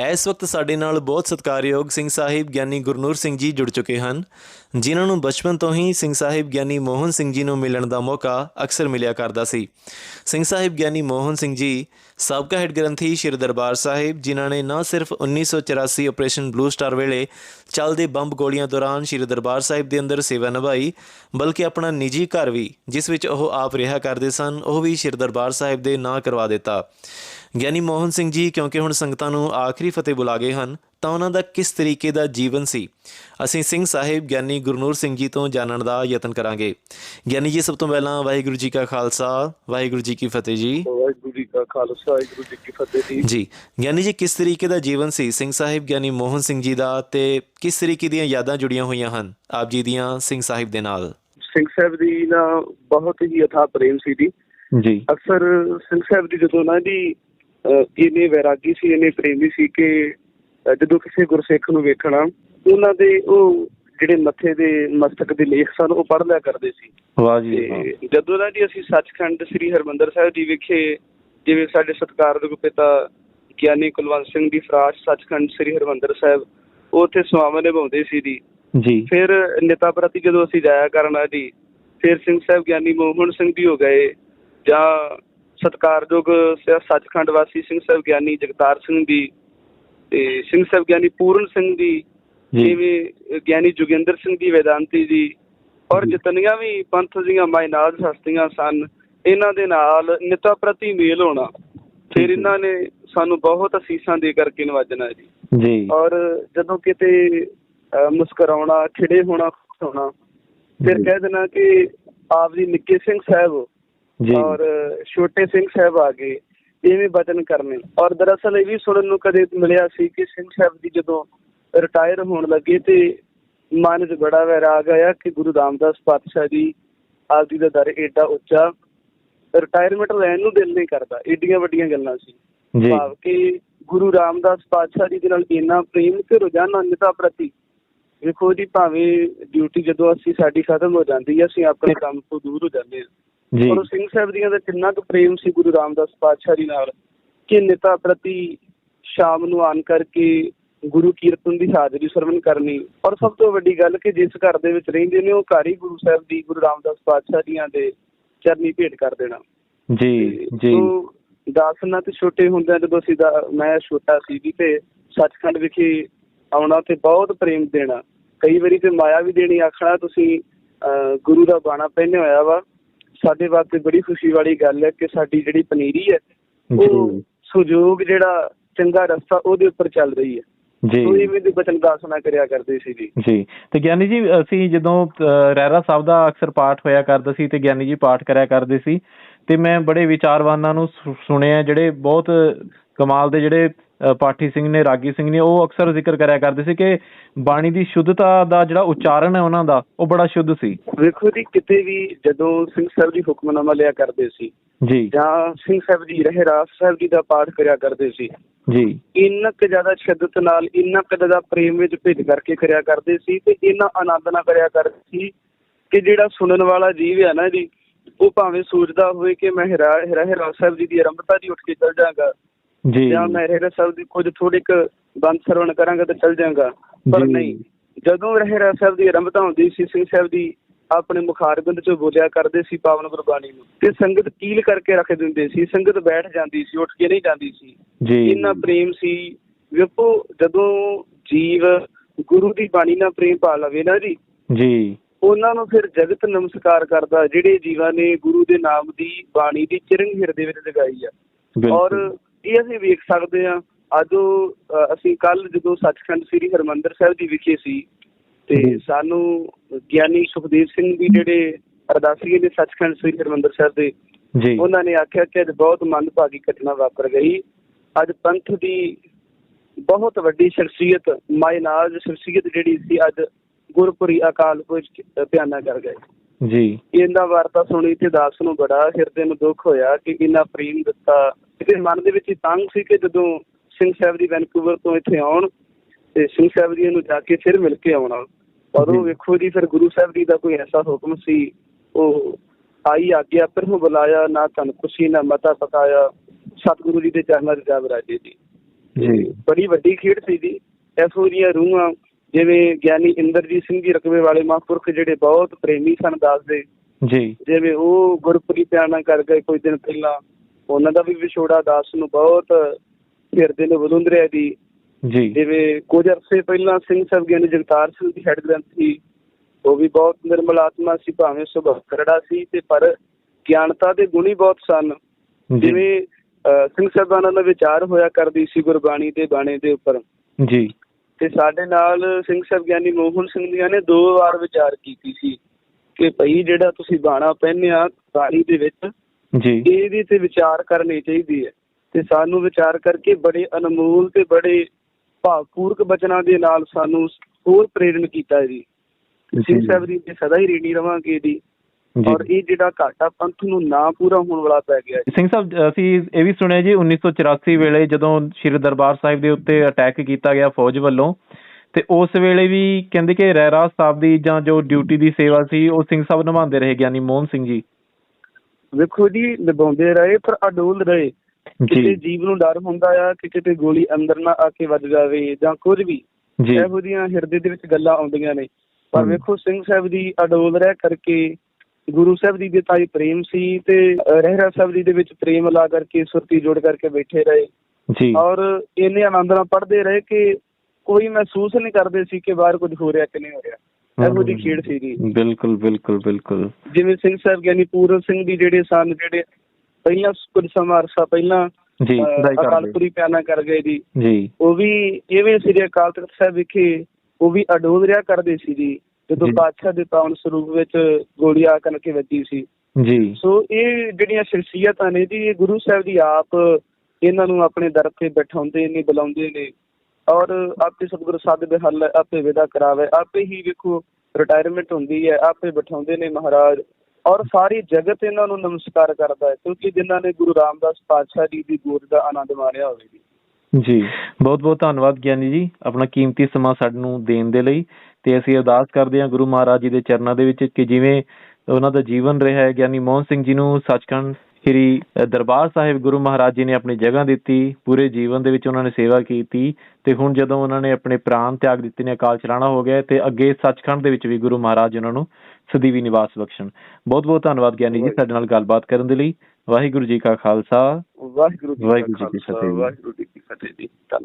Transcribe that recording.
ਇਸ ਵਕਤ ਸਾਡੇ ਨਾਲ ਬਹੁਤ ਸਤਿਕਾਰਯੋਗ ਸਿੰਘ ਸਾਹਿਬ ਗਿਆਨੀ ਗੁਰਨੂਰ ਸਿੰਘ ਜੀ ਜੁੜ ਚੁੱਕੇ ਹਨ, ਜਿਨ੍ਹਾਂ ਨੂੰ ਬਚਪਨ ਤੋਂ ਹੀ ਸਿੰਘ ਸਾਹਿਬ ਗਿਆਨੀ ਮੋਹਨ ਸਿੰਘ ਜੀ ਨੂੰ ਮਿਲਣ ਦਾ ਮੌਕਾ ਅਕਸਰ ਮਿਲਿਆ ਕਰਦਾ ਸੀ। ਸਿੰਘ ਸਾਹਿਬ ਗਿਆਨੀ ਮੋਹਨ ਸਿੰਘ ਜੀ ਸਾਬਕਾ ਹੈੱਡ ਗ੍ਰੰਥੀ ਸ਼੍ਰੀ ਦਰਬਾਰ ਸਾਹਿਬ, ਜਿਨ੍ਹਾਂ ਨੇ ਨਾ ਸਿਰਫ 1984 ਆਪਰੇਸ਼ਨ ਬਲੂ ਸਟਾਰ ਵੇਲੇ ਚੱਲਦੇ ਬੰਬ ਗੋਲੀਆਂ ਦੌਰਾਨ ਸ਼੍ਰੀ ਦਰਬਾਰ ਸਾਹਿਬ ਦੇ ਅੰਦਰ ਸੇਵਾ ਨਿਭਾਈ, ਬਲਕਿ ਆਪਣਾ ਨਿੱਜੀ ਘਰ ਵੀ, ਜਿਸ ਵਿੱਚ ਉਹ ਆਪ ਰਿਹਾ ਕਰਦੇ ਸਨ, ਉਹ ਵੀ ਸ਼੍ਰੀ ਦਰਬਾਰ ਸਾਹਿਬ ਦੇ ਨਾਂ ਕਰਵਾ ਦਿੱਤਾ। ਗਿਆਨੀ ਮੋਹਨ ਸਿੰਘ ਜੀ ਕਿਉਂਕਿ ਹੁਣ ਸੰਗਤਾਂ ਨੂੰ ਆਖਰੀ ਫਤਿਹ ਬੁਲਾ ਗਏ ਹਨ ਤਾਂ ਉਹਨਾਂ ਦਾ ਕਿਸ ਤਰੀਕੇ ਦਾ ਜੀਵਨ ਸੀ? ਅਸੀਂ ਸਿੰਘ ਸਾਹਿਬ ਗਿਆਨੀ ਗੁਰਨੂਰ ਸਿੰਘ ਜੀ ਤੋਂ ਜਾਣਨ ਦਾ ਯਤਨ ਕਰਾਂਗੇ। ਗਿਆਨੀ ਜੀ ਸਭ ਤੋਂ ਪਹਿਲਾਂ ਵਾਹਿਗੁਰੂ ਜੀ ਕਾ ਖਾਲਸਾ ਵਾਹਿਗੁਰੂ ਜੀ ਕੀ ਫਤਿਹ ਜੀ। ਵਾਹਿਗੁਰੂ ਜੀ ਕਾ ਖਾਲਸਾ ਵਾਹਿਗੁਰੂ ਜੀ ਕੀ ਫਤਿਹ ਜੀ। ਜੀ ਗਿਆਨੀ ਜੀ ਕਿਸ ਤਰੀਕੇ ਦਾ ਜੀਵਨ ਸੀ ਸਿੰਘ ਸਾਹਿਬ ਗਿਆਨੀ ਮੋਹਨ ਸਿੰਘ ਜੀ ਦਾ ਤੇ ਕਿਸ ਤਰੀਕੇ ਦੀਆਂ ਯਾਦਾਂ ਜੁੜੀਆਂ ਹੋਈਆਂ ਹਨ ਆਪ ਜੀ ਦੀਆਂ ਸਿੰਘ ਸਾਹਿਬ ਦੇ ਨਾਲ? ਸਿੰਘ ਸਾਹਿਬ ਦੀ ਨਾ ਬਹੁਤ ਹੀ ਅਥਾਹ ਪ੍ਰੇਮ ਸੀ ਜੀ। ਜੀ। ਅਕਸਰ ਸਿੰਘ ਸਾਹਿਬ ਦੀ ਜਦੋਂ ਨਾ ਅਹ, ਇੰਨੇ ਵੈਰਾਗੀ ਸੀ ਇੰਨੇ ਪ੍ਰੇਮੀ ਸੀ ਕਿ ਜਦੋਂ ਕਿਸੇ ਗੁਰਸਿੱਖ ਨੂੰ ਵੇਖਣਾ ਉਹਨਾਂ ਦੇ ਉਹ ਜਿਹੜੇ ਮੱਥੇ ਦੇ ਮਸਤਕ ਦੇ ਲੇਖ ਸਨ ਉਹ ਪੜ੍ਹ ਲਿਆ ਕਰਦੇ ਸੀ। ਵਾਹ ਤੇ ਜਦੋਂ ਨਾ ਜੀ ਅਸੀਂ ਸੱਚਖੰਡ ਸ੍ਰੀ ਹਰਮੰਦਰ ਸਾਹਿਬ ਜੀ ਵਿਖੇ ਜਿਵੇਂ ਸਾਡੇ ਸਤਿਕਾਰਯੋਗ ਪਿਤਾ ਗਿਆਨੀ ਕੁਲਵੰਤ ਸਿੰਘ ਦੀ ਫਰਾਸ਼ ਸੱਚਖੰਡ ਸ੍ਰੀ ਹਰਮੰਦਰ ਸਾਹਿਬ ਉਹ ਉੱਥੇ ਸਵਾਮਨ ਨਿਭਾਉਂਦੇ ਸੀ ਜੀ। ਜੀ। ਫਿਰ ਨੇਤਾ ਪ੍ਰਤੀ ਜਦੋਂ ਅਸੀਂ ਜਾਇਆ ਕਰਨਾ ਜੀ ਫਿਰ ਸਿੰਘ ਸਾਹਿਬ ਗਿਆਨੀ ਮੋਹਨ ਸਿੰਘ ਜੀ ਹੋ ਗਏ ਜਾਂ ਸਤਕਾਰਯੋਗ ਸੱਚਖੰਡ ਵਾਸੀ ਸਿੰਘ ਸਾਹਿਬ ਗਿਆਨੀ ਜਗਤਾਰ ਸਿੰਘ ਜੀ ਤੇ ਸਿੰਘ ਸਾਹਿਬ ਗਿਆਨੀ ਪੂਰਨ ਸਿੰਘ ਜੀ ਜਿਵੇਂ ਗਿਆਨੀ ਜੋਗਿੰਦਰ ਸਿੰਘ ਜੀ ਵੇਦਾਂਤੀ ਜੀ ਔਰ। ਜਿਤਨੀਆਂ ਵੀ ਪੰਥ ਦੀਆਂ ਮਾਇਨਾਤ ਹਸਤੀਆਂ ਸਨ ਇਹਨਾਂ ਦੇ ਨਾਲ ਨਿਤਾ ਪ੍ਰਤੀ ਮੇਲ ਹੋਣਾ ਫਿਰ। ਇਹਨਾਂ ਨੇ ਸਾਨੂੰ ਬਹੁਤ ਅਸੀਸਾਂ ਦੇ ਕਰਕੇ ਨਵਾਜਣਾ ਜੀ ਜੀ ਔਰ ਜਦੋਂ ਕਿਤੇ ਮੁਸਕਰਾਉਣਾ ਖਿੜੇ ਹੋਣਾ ਹੋਣਾ ਫਿਰ। ਕਹਿ ਦੇਣਾ ਕਿ ਆਪ ਜੀ ਨਿੱਕੇ ਸਿੰਘ ਸਾਹਿਬ ਔਰ ਛੋਟੇ ਸਿੰਘ ਸਾਹਿਬ ਆ ਗਏ ਇਵੇਂ ਬਚਨ ਕਰਨੇ। ਔਰ ਦਰਅਸਲ ਇਹ ਵੀ ਸੁਣਨ ਨੂੰ ਕਦੇ ਮਿਲਿਆ ਸੀ ਕਿ ਸਿੰਘ ਸਾਹਿਬ ਜੀ ਜਦੋਂ ਰਿਟਾਇਰ ਹੋਣ ਲੱਗੇ ਤੇ ਮਨ 'ਚ ਬੜਾ ਵੈਰਾਗ ਆਇਆ ਕਿ ਗੁਰੂ ਰਾਮਦਾਸ ਪਾਤਸ਼ਾਹ ਜੀ ਆਪ ਜੀ ਦਾ ਦਰ ਏਡਾ ਉੱਚਾ ਰਿਟਾਇਰਮੈਂਟ ਲੈਣ ਨੂੰ ਦਿਲ ਨਹੀਂ ਕਰਦਾ। ਏਡੀਆਂ ਵੱਡੀਆਂ ਗੱਲਾਂ ਸੀ। ਜੀ। ਭਾਵ ਕਿ ਗੁਰੂ ਰਾਮਦਾਸ ਪਾਤਸ਼ਾਹ ਜੀ ਦੇ ਨਾਲ ਇੰਨਾ ਪ੍ਰੇਮ ਤੇ ਰੋਜ਼ਾਨਾ ਨਿਤਾ ਪ੍ਰਤੀ ਵੇਖੋ ਜੀ ਭਾਵੇਂ ਡਿਊਟੀ ਜਦੋਂ ਅਸੀਂ ਸਾਡੀ ਖਤਮ ਹੋ ਜਾਂਦੀ ਹੈ ਅਸੀਂ ਆਪਣੇ ਕੰਮ ਤੋਂ ਦੂਰ ਹੋ ਜਾਂਦੇ ਹਾਂ। ਜੀ। ਪਰ ਸਿੰਘ ਸਾਹਿਬ ਦੀਆਂ ਦਾ ਕਿੰਨਾ ਕੁ ਪ੍ਰੇਮ ਸੀ ਗੁਰੂ ਰਾਮਦਾਸ ਪਾਤਸ਼ਾਹ ਜੀ ਨਾਲ ਕਿ ਨਿਤਾ ਪ੍ਰਤੀ ਸ਼ਾਮ ਨੂੰ ਆਣ ਕਰਕੇ ਗੁਰੂ ਕੀਰਤਨ ਦੀ ਹਾਜ਼ਰੀ ਸਰਵਨ ਕਰਨੀ। ਔਰ ਸਭ ਤੋਂ ਵੱਡੀ ਗੱਲ ਕਿ ਜਿਸ ਘਰ ਦੇ ਵਿੱਚ ਰਹਿੰਦੇ ਨੇ ਉਹ ਘਰ ਹੀ ਗੁਰੂ ਸਾਹਿਬ ਦੀ ਗੁਰੂ ਰਾਮਦਾਸ ਪਾਤਸ਼ਾਹ ਜੀਆਂ ਦੇ ਚਰਨੀ ਭੇਟ ਕਰ ਦੇਣਾ। ਜੀ ਜੀ। ਦਾਸਨਾ ਤੇ ਛੋਟੇ ਹੁੰਦਿਆਂ ਜਦੋਂ ਅਸੀਂ ਦਾ- ਮੈਂ ਛੋਟਾ ਸੀ ਜੀ ਤੇ ਸੱਚਖੰਡ ਵਿਖੇ ਆਉਣਾ ਤੇ ਬਹੁਤ ਪ੍ਰੇਮ ਦੇਣਾ। ਕਈ ਵਾਰੀ ਤੇ ਮਾਇਆ ਵੀ ਦੇਣੀ ਆਖਣਾ ਤੁਸੀਂ ਗੁਰੂ ਦਾ ਬਾਣਾ ਪਹਿਨੇ ਹੋਇਆ ਵਾ। ਸਾਡੇ ਵਾਸਤੇ ਬੜੀ ਖੁਸ਼ੀ ਵਾਲੀ ਗੱਲ ਹੈ ਕਿ ਸਾਡੀ ਜਿਹੜੀ ਪਨੀਰੀ ਹੈ ਉਹ ਸੁਜੋਗ ਜਿਹੜਾ ਚੰਗਾ ਰਸਤਾ ਉਹਦੇ ਉੱਪਰ ਚੱਲ ਰਹੀ ਹੈ। ਜੀ। ਉਹ ਇਵੇਂ ਦੀ ਬਚਨ ਦਾਸਨਾ ਕਰਿਆ ਕਰਦੇ ਸੀ ਜੀ। ਜੀ। ਤੇ ਗਿਆਨੀ ਜੀ ਅਸੀਂ ਜਦੋਂ ਰਹਿਰਾ ਸਾਹਿਬ ਦਾ ਅਕਸਰ ਪਾਠ ਹੋਇਆ ਕਰਦਾ ਸੀ ਤੇ ਗਿਆਨੀ ਜੀ ਪਾਠ ਕਰਿਆ ਕਰਦੇ ਸੀ ਤੇ ਮੈਂ ਬੜੇ ਵਿਚਾਰਵਾਨਾਂ ਨੂੰ ਸੁਣਿਆ ਜਿਹੜੇ ਬਹੁਤ ਕਮਾਲ ਦੇ ਜਿਹੜੇ ਪਾਠੀ ਸਿੰਘ ਨੇ ਰਾਗੀ ਸਿੰਘ ਨੇ ਉਹ ਅਕਸਰ ਜ਼ਿਕਰ ਕਰਿਆ ਕਰਦੇ ਸੀ ਕਿ ਬਾਣੀ ਦੀ ਸ਼ੁੱਧਤਾ ਦਾ ਜਿਹੜਾ ਉਚਾਰਨ ਹੈ ਉਹਨਾਂ ਦਾ ਉਹ ਬੜਾ ਸ਼ੁੱਧ ਸੀ। ਵੇਖੋ ਜੀ ਕਿਤੇ ਵੀ ਜਦੋਂ ਸਿੰਘ ਸਾਹਿਬ ਜੀ ਹੁਕਮਨਾਮਾ ਲਿਆ ਕਰਦੇ ਸੀ ਜੀ। ਜਾਂ ਸਿੰਘ ਸਾਹਿਬ ਜੀ ਰਹੇ ਰਾਸ ਸਾਹਿਬ ਜੀ ਦਾ ਪਾਠ ਕਰਿਆ ਕਰਦੇ ਸੀ ਜੀ। ਇੰਨਾ ਕੁ ਜ਼ਿਆਦਾ ਸ਼ਿੱਦਤ ਨਾਲ ਇੰਨਾ ਕੁ ਜ਼ਿਆਦਾ ਪ੍ਰੇਮ ਵਿੱਚ ਭਿੱਜ ਕਰਕੇ ਕਰਿਆ ਕਰਦੇ ਸੀ ਤੇ ਇੰਨਾ ਆਨੰਦ ਨਾਲ ਕਰਿਆ ਕਰਦੇ ਸੀ ਕਿ ਜਿਹੜਾ ਸੁਣਨ ਵਾਲਾ ਜੀਵ ਹੈ ਨਾ ਜੀ ਉਹ ਭਾਵੇਂ ਸੋਚਦਾ ਹੋਵੇ ਕਿ ਮੈਂ ਹਿਰਾ ਹਿਰਾ ਹਿਰਾ ਸਾਹਿਬ ਜੀ ਦੀ ਅਰੰਭਤਾ ਦੀ ਉੱਠ ਕੇ ਚੱਲ ਜਾਗਾ ਜੀ। ਜਾਂ ਮੈਂ ਹਿਰਾ ਸਾਹਿਬ ਦੀ ਕੁਝ ਥੋੜੀ ਕੁ ਬੰਦ ਸਰਵਣ ਕਰਾਂਗਾ ਤਾਂ ਚੱਲ ਜਾਗਾ। ਪਰ। ਨਹੀਂ ਜਦੋਂ ਰਹਿਰਾ ਸਾਹਿਬ ਦੀ ਅਰੰਭਤਾ ਹੁੰਦੀ ਸੀ ਸਿੰਘ ਸਾਹਿਬ ਦੀ ਆਪਣੇ ਮੁਖਾਰਬਿੰਦ ਚੋਂ ਬੋਲਿਆ ਕਰਦੇ ਸੀ ਪਾਵਨ ਗੁਰਬਾਣੀ ਨੂੰ। ਤੇ ਸੰਗਤ ਕੀਲ ਕਰਕੇ ਰੱਖ ਦਿੰਦੇ ਸੀ ਸੰਗਤ ਬੈਠ ਜਾਂਦੀ ਸੀ ਉੱਠ ਕੇ ਨਹੀਂ ਜਾਂਦੀ ਸੀ। ਜੀ। ਇੰਨਾ ਪ੍ਰੇਮ ਸੀ ਵੇਖੋ ਜਦੋਂ ਜੀਵ ਗੁਰੂ ਦੀ ਬਾਣੀ ਨਾਲ ਪ੍ਰੇਮ ਪਾ ਲਵੇ ਨਾ ਜੀ। ਜੀ। ਉਹਨਾਂ ਨੂੰ ਫਿਰ ਜਗਤ ਨਮਸਕਾਰ ਕਰਦਾ ਜਿਹੜੇ ਜੀਵਾਂ ਨੇ ਗੁਰੂ ਦੇ ਨਾਮ ਦੀ ਬਾਣੀ ਦੀ ਚਿਰੰਗ ਹਿਰਦੇ ਵਿੱਚ ਜਗਾਈ ਆ। ਔਰ ਇਹ ਅਸੀਂ ਵੇਖ ਸਕਦੇ ਆ ਅੱਜ ਅਸੀਂ ਕੱਲ ਜਦੋਂ ਸੱਚਖੰਡ ਸ੍ਰੀ ਹਰਮੰਦਰ ਸਾਹਿਬ ਜੀ ਵਿਖੇ ਸੀ ਤੇ। ਸਾਨੂੰ ਗਿਆਨੀ ਸੁਖਦੇਵ ਸਿੰਘ ਜੀ ਜਿਹੜੇ ਅਰਦਾਸੀਏ ਨੇ ਸੱਚਖੰਡ ਸ੍ਰੀ ਹਰਮੰਦਰ ਸਾਹਿਬ ਦੇ ਜੀ। ਉਹਨਾਂ ਨੇ ਆਖਿਆ ਕਿ ਅੱਜ ਬਹੁਤ ਮੰਦਭਾਗੀ ਘਟਨਾ ਵਾਪਰ ਗਈ। ਅੱਜ ਪੰਥ ਦੀ ਬਹੁਤ ਵੱਡੀ ਸ਼ਖਸੀਅਤ ਮਾਇਨਾਜ਼ ਸ਼ਖਸੀਅਤ ਜਿਹੜੀ ਸੀ ਅੱਜ ਗੁਰਪੁਰੀ ਅਕਾਲ ਪੁਰਖ ਬਿਆਨਾ ਕਰ ਗਏ। ਜੀ। ਇਹਨਾਂ ਵਾਰਤਾ ਸੁਣੀ ਤੇ ਦਾਸ ਨੂੰ ਬੜਾ ਹਿਰਦੇ ਨੂੰ ਦੁੱਖ ਹੋਇਆ ਕਿ ਇੰਨਾ ਪ੍ਰੇਮ ਦਿੱਤਾ ਇਹਦੇ ਮਨ ਦੇ ਵਿੱਚ ਹੀ ਤੰਗ ਸੀ ਕਿ ਜਦੋਂ ਸਿੰਘ ਸਾਹਿਬ ਦੀ ਵੈਨਕੂਵਰ ਤੋਂ ਇੱਥੇ ਆਉਣ ਤੇ ਸਿੰਘ ਸਾਹਿਬ ਜੀ ਨੂੰ ਜਾ ਕੇ ਫਿਰ ਮਿਲ ਕੇ ਆਉਣਾ। ਪਰ ਉਹ। ਵੇਖੋ ਜੀ ਫਿਰ ਗੁਰੂ ਸਾਹਿਬ ਜੀ ਦਾ ਕੋਈ ਐਸਾ ਹੁਕਮ ਸੀ ਉਹ ਆਈ ਆਗਿਆ ਪਰ ਨੂੰ ਬੁਲਾਇਆ ਨਾ ਤਨ ਖੁਸ਼ੀ ਨਾ ਮਤਾ ਪਕਾਇਆ ਸਤਿਗੁਰੂ ਜੀ ਦੇ ਚਰਨਾਂ 'ਚ ਜਾ ਵਿਰਾਜੇ ਜੀ। ਜੀ। ਬੜੀ ਵੱਡੀ ਖੇਡ ਸੀ ਜੀ। ਇਹੋ ਜਿਹੀਆਂ ਰੂਹਾਂ ਜਿਵੇਂ ਗਿਆਨੀ ਇੰਦਰਜੀਤ ਸਿੰਘ ਜੀ ਰਕਬੇ ਵਾਲੇ ਮਹਾਂਪੁਰਖ ਜਿਹੜੇ ਬਹੁਤ ਪ੍ਰੇਮੀ ਸਨ ਦਾਸ ਦੇ ਜੀ। ਜਿਵੇਂ ਉਹ ਗੁਰਪੁਰੀ ਪਿਆਣਾ ਕਰ ਗਏ ਕੁਝ ਦਿਨ ਪਹਿਲਾਂ। ਉਹਨਾਂ ਦਾ ਵੀ ਵਿਛੋੜਾ ਦਾਸ ਨੂੰ ਬਹੁਤ ਹਿਰਦੇ ਨੂੰ ਵਲੁੰਦਰਿਆ ਦੀ ਜੀ। ਜਿਵੇਂ ਕੁਝ ਅਰਸੇ ਪਹਿਲਾਂ ਸਿੰਘ ਸਾਹਿਬ ਗਿਆਨੀ ਜਗਤਾਰ ਸਿੰਘ ਦੀ ਹੈਡ ਗ੍ਰੰਥ ਸੀ ਉਹ ਵੀ ਬਹੁਤ ਨਿਰਮਲ ਆਤਮਾ ਸੀ ਭਾਵੇਂ ਸੁਭਾਅ ਕਰੜਾ ਸੀ ਤੇ ਪਰ ਗਿਆਨਤਾ ਦੇ ਗੁਣੀ ਬਹੁਤ ਸਨ। ਜੀ। ਜਿਵੇਂ ਸਿੰਘ ਸਾਹਿਬਾਨਾਂ ਦਾ ਵਿਚਾਰ ਹੋਇਆ ਕਰਦੀ ਸੀ ਗੁਰਬਾਣੀ ਦੇ ਬਾਣੇ ਦੇ ਉੱਪਰ। ਜੀ। ਤੇ ਸਾਡੇ ਨਾਲ ਸਿੰਘ ਸਾਹਿਬ ਗਿਆਨੀ ਮੋਹਨ ਸਿੰਘ ਦੀਆਂ ਨੇ ਦੋ ਵਾਰ ਵਿਚਾਰ ਕੀਤੀ ਸੀ ਕਿ ਭਈ ਜਿਹੜਾ ਤੁਸੀਂ ਬਾਣਾ ਪਹਿਨਿਆ ਬਾਣੀ ਦੇ ਵਿੱਚ ਜੀ। ਇਹਦੇ ਤੇ ਵਿਚਾਰ ਕਰਨੀ ਚਾਹੀਦੀ ਹੈ ਤੇ ਸਾਨੂੰ ਵਿਚਾਰ ਕਰਕੇ ਬੜੇ ਅਨਮੋਲ ਤੇ ਬੜੇ ਭਾਵਪੂਰਕ ਬਚਨਾਂ ਦੇ ਨਾਲ ਸਾਨੂੰ ਹੋਰ ਪ੍ਰੇਰਣ ਕੀਤਾ ਜੀ। ਸਿੰਘ ਸਾਹਿਬ ਦੀ ਤੇ ਸਦਾ ਹੀ ਰੀਣੀ ਰਵਾਂਗੇ ਜੀ। ਜੀ। ਔਰ ਇਹ ਜਿਹੜਾ ਘਾਟਾ ਪੰਥ ਨੂੰ ਨਾ ਪੂਰਾ ਹੋਣ ਵਾਲਾ ਪੈ ਗਿਆ। ਸਿੰਘ ਸਾਹਿਬ ਅਸੀਂ ਇਹ ਵੀ ਸੁਣਿਆ ਜੀ 1984 ਵੇਲੇ ਜਦੋਂ ਸ਼੍ਰੀ ਦਰਬਾਰ ਸਾਹਿਬ ਦੇ ਉੱਤੇ ਅਟੈਕ ਕੀਤਾ ਗਿਆ ਫੌਜ ਵੱਲੋਂ ਤੇ ਉਸ ਵੇਲੇ ਵੀ ਕਹਿੰਦੇ ਕਿ ਰਹਿਰਾ ਸਾਹਿਬ ਦੀ ਜਾਂ ਜੋ ਡਿਊਟੀ ਦੀ ਸੇਵਾ ਸੀ ਉਹ ਸਿੰਘ ਸਾਹਿਬ ਨਿਭਾਉਂਦੇ ਰਹੇ ਗਿਆਨੀ ਮੋਹਨ ਸਿੰਘ ਜੀ। ਵੇਖੋ ਜੀ ਨਿਭਾਉਂਦੇ ਰਹੇ ਪਰ ਅਡੋਲ ਰਹੇ। ਕਿਤੇ ਜੀਵ ਨੂੰ ਡਰ ਹੁੰਦਾ ਆ ਕਿ ਕਿਤੇ ਗੋਲੀ ਅੰਦਰ ਨਾ ਆ ਕੇ ਵੱਜ ਜਾਵੇ ਜਾਂ ਕੁਝ ਵੀ। ਇਹੋ ਜਿਹੀਆਂ ਹਿਰਦੇ ਦੇ ਵਿੱਚ ਗੱਲਾਂ ਆਉਂਦੀਆਂ ਨੇ। ਪਰ। ਵੇਖੋ ਸਿੰਘ ਸਾਹਿਬ ਦੀ ਅਡੋਲ ਰਹਿ ਕਰਕੇ ਗੁਰੂ ਸਾਹਿਬ ਦੀ ਤਾਈ ਪ੍ਰੇਮ ਸੀ ਤੇ ਰਹਿਰਾ ਸਾਹਿਬ ਜੀ ਦੇ ਵਿੱਚ ਪ੍ਰੇਮ ਲਾ ਕਰਕੇ ਸੁਰਤੀ ਜੋੜ ਕਰਕੇ ਬੈਠੇ ਰਹੇ। ਜੀ। ਔਰ ਇੰਨੇ ਆਨੰਦ ਨਾਲ ਪੜ੍ਹਦੇ ਰਹੇ ਕਿ ਕੋਈ ਮਹਿਸੂਸ ਨਹੀਂ ਕਰਦੇ ਸੀ ਕਿ ਬਾਹਰ ਕੁਝ ਹੋ ਰਿਹਾ ਕਿ ਨਹੀਂ ਹੋ ਰਿਹਾ। ਇਹੋ ਜਿਹੀ ਖੇਡ ਸੀ ਜੀ ਬਿਲਕੁਲ ਬਿਲਕੁਲ ਬਿਲਕੁਲ। ਜਿਵੇਂ ਸਿੰਘ ਸਾਹਿਬ ਗਿਆਨੀ ਪੂਰਨ ਸਿੰਘ ਜੀ ਜਿਹੜੇ ਸਨ ਜਿਹੜੇ ਪਹਿਲਾਂ ਕੁਝ ਸਮਾਂ ਅਰਸਾ ਪਹਿਲਾਂ ਜੀ ਅਕਾਲਪੁਰੀ ਪਿਆਨਾ ਕਰ ਗਏ ਜੀ। ਜੀ। ਉਹ ਵੀ ਇਵੇਂ ਸ੍ਰੀ ਅਕਾਲ ਤਖਤ ਸਾਹਿਬ ਵਿਖੇ ਉਹ ਵੀ ਅਡੋਲ ਰਿਹਾ ਕਰਦੇ ਸੀ ਜੀ ਜਦੋਂ। ਪਾਤਸ਼ਾਹ ਦੇ ਪਾਵਨ ਸਰੂਪ ਵਿੱਚ ਗੋਲੀ ਆ ਕਰਕੇ ਵੱਜੀ ਸੀ। ਜੀ। ਸੋ ਇਹ ਜਿਹੜੀਆਂ ਸ਼ਖਸੀਅਤਾਂ ਨੇ ਜੀ ਇਹ ਗੁਰੂ ਸਾਹਿਬ ਦੀ ਆਪ ਇਹਨਾਂ ਨੂੰ ਆਪਣੇ ਦਰ ਤੇ ਬਿਠਾਉਂਦੇ ਨੇ ਬੁਲਾਉਂਦੇ ਨੇ। ਔਰ ਆਪੇ ਸਤਿਗੁਰੂ ਸਾਧ ਬਿਹਲ ਆਪੇ ਵਿਦਾ ਕਰਾਵੇ, ਆਪੇ ਹੀ ਵੇਖੋ ਰਿਟਾਇਰਮੈਂਟ ਹੁੰਦੀ ਹੈ, ਆਪੇ ਬਿਠਾਉਂਦੇ ਨੇ ਮਹਾਰਾਜ ਔਰ ਸਾਰੀ ਜਗਤ ਇਹਨਾਂ ਨੂੰ ਨਮਸਕਾਰ ਕਰਦਾ ਹੈ, ਕਿਉਂਕਿ ਜਿਨ੍ਹਾਂ ਨੇ ਗੁਰੂ ਰਾਮਦਾਸ ਪਾਤਸ਼ਾਹ ਜੀ ਦੀ ਗੋਦ ਦਾ ਆਨੰਦ ਮਾਣਿਆ ਹੋਵੇ ਜੀ। ਬਹੁਤ ਬਹੁਤ ਧੰਨਵਾਦ ਗਿਆਨੀ ਜੀ, ਆਪਣਾ ਕੀਮਤੀ ਸਮਾਂ ਸਾਨੂੰ ਦੇਣ ਦੇ ਲਈ ਤੇ ਅਸੀਂ ਅਰਦਾਸ ਕਰਦੇ ਹਾਂ ਗੁਰੂ ਮਹਾਰਾਜ ਜੀ ਦੇ ਚਰਨਾਂ ਦੇ ਵਿੱਚ ਕਿ ਜਿਵੇਂ ਉਹਨਾਂ ਦਾ ਜੀਵਨ ਰਿਹਾ ਹੈ, ਗਿਆਨੀ ਮੋਹਨ ਸਿੰਘ ਜੀ ਨੂੰ ਸੱਚਖੰਡ ਸ੍ਰੀ ਦਰਬਾਰ ਸਾਹਿਬ ਗੁਰੂ ਮਹਾਰਾਜ ਜੀ ਨੇ ਆਪਣੀ ਜਗ੍ਹਾ ਦਿੱਤੀ ਪੂਰੇ ਜੀਵਨ ਦੇ ਵਿੱਚ ਉਹਨਾਂ ਨੇ ਸੇਵਾ ਕੀਤੀ ਤੇ ਹੁਣ ਜਦੋਂ ਉਹਨਾਂ ਨੇ ਆਪਣੇ ਪ੍ਰਾਣ ਤਿਆਗ ਦਿੱਤੇ ਨੇ ਅਕਾਲ ਚਲਾਣਾ ਹੋ ਗਿਆ ਤੇ ਅੱਗੇ ਸੱਚਖੰਡ ਦੇ ਵਿੱਚ ਵੀ ਗੁਰੂ ਮਹਾਰਾਜ ਉਹਨਾਂ ਨੂੰ ਸਦੀਵੀ ਨਿਵਾਸ ਬਖਸ਼ਣ। ਬਹੁਤ ਬਹੁਤ ਧੰਨਵਾਦ ਗਿਆਨੀ ਜੀ ਸਾਡੇ ਨਾਲ ਗੱਲਬਾਤ ਕਰਨ ਦੇ ਲਈ। ਵਾਹਿਗੁਰੂ ਜੀ ਕਾ ਖਾਲਸਾ। ਵਾਹਿਗੁਰੂ ਜੀ ਕਾ ਫਤਿਹ। ਵਾਹਿਗੁਰੂ ਜੀ ਕੀ ਫਤਿਹ ਜੀ।